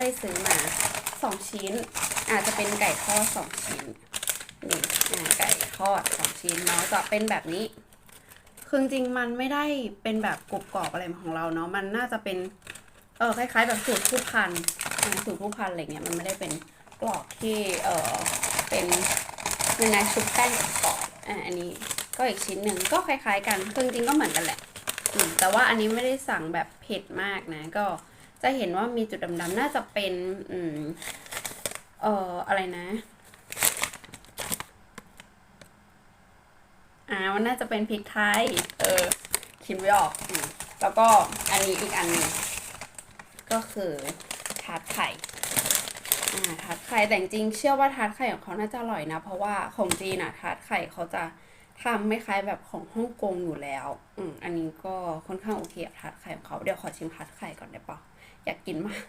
ได้ซื้อมาสองชิ้น อาจจะเป็นไก่ทอดสองชิ้นนี่อ่าไก่ทอดสองชิ้นเนาะจะเป็นแบบนี้ คือจริงมันไม่ได้เป็นแบบกรุบกรอบอะไรของเราเนาะมันน่าจะเป็นเออคล้าย ๆ แบบสูตรผู้พันสูตรผู้พันอะไรเงี้ยมันไม่ได้เป็นกรอบที่เออเป็นยังไงชุบแป้งกรอบอ่าอันนี้ก็อีกชิ้นหนึ่งก็คล้าย ๆ กันคือจริงก็เหมือนกันแหละแต่ว่าอันนี้ไม่ได้สั่งแบบเผ็ดมากนะก็ จะเห็นว่ามีจุดดำๆน่าจะเป็นอืมเอ่ออะไรนะอ่ามันน่าจะเป็นพริกไทย เออคิดไม่ออกอแล้วก็อันนี้อีกอันนึงก็คือทาร์ตไข่อ่าทาร์ตไข่แต่จริงเชื่อว่าทาร์ตไข่ของเขาน่าจะอร่อยนะ เพราะว่าของจีนอะทาร์ตไข่เขาจะ ทำไม่คล้ายแบบของฮ่องกงอยู่แล้ว อืมอันนี้ก็ค่อนข้างโอเคกับทาร์ตไข่ของเขา เดี๋ยวขอชิมทาร์ตไข่ก่อนได้ปะอยากกินมาก